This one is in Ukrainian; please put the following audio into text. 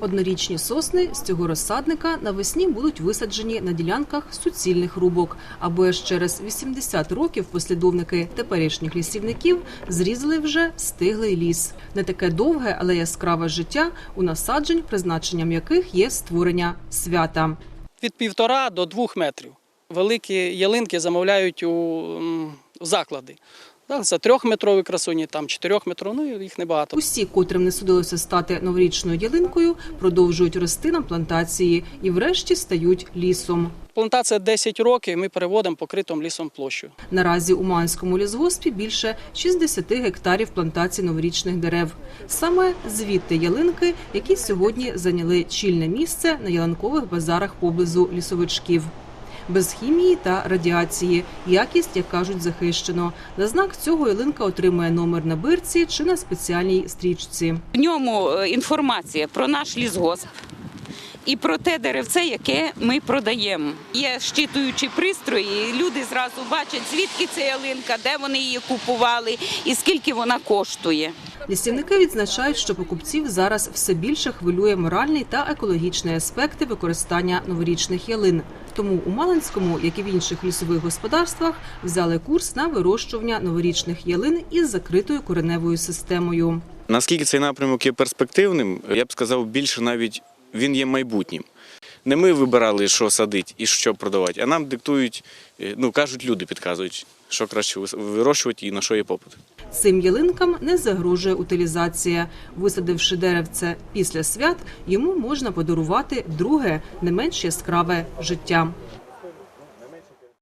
Однорічні сосни з цього розсадника навесні будуть висаджені на ділянках суцільних рубок, або аж через 80 років послідовники теперішніх лісівників зрізали вже стиглий ліс. Не таке довге, але яскраве життя у насаджень, призначенням яких є створення свята. від півтора до двох метрів. Великі ялинки замовляють у заклади. За трьохметрові красуні, там чотирьохметрові, ну їх небагато. Усі, котрим не судилося стати новорічною ялинкою, продовжують рости на плантації і, врешті, стають лісом. Плантація 10 років, ми переводимо покритим лісом площу. Наразі у Манському лісгоспі більше 60 гектарів плантацій новорічних дерев. Саме звідти ялинки, які сьогодні зайняли чільне місце на ялинкових базарах поблизу лісовичків. Без хімії та радіації якість, як кажуть, захищено. На знак цього ялинка отримує номер на бирці чи на спеціальній стрічці. В ньому е, інформація про наш лісгосп і про те деревце, яке ми продаємо. Є щитуючі пристрої, і люди зразу бачать, звідки ця ялинка, де вони її купували і скільки вона коштує. Лісівники відзначають, що покупців зараз все більше хвилює моральний та екологічний аспекти використання новорічних ялин. Тому у Малинському, як і в інших лісових господарствах, взяли курс на вирощування новорічних ялин із закритою кореневою системою. Наскільки цей напрямок є перспективним, я б сказав, більше навіть він є майбутнім. Не ми вибирали, що садити і що продавати, а нам диктують, е, ну кажуть, люди підказують, що краще вирощувати і на що є попит. Цим ялинкам не загрожує утилізація. Висадивши деревце після свят, йому можна подарувати друге, не менш яскраве життя.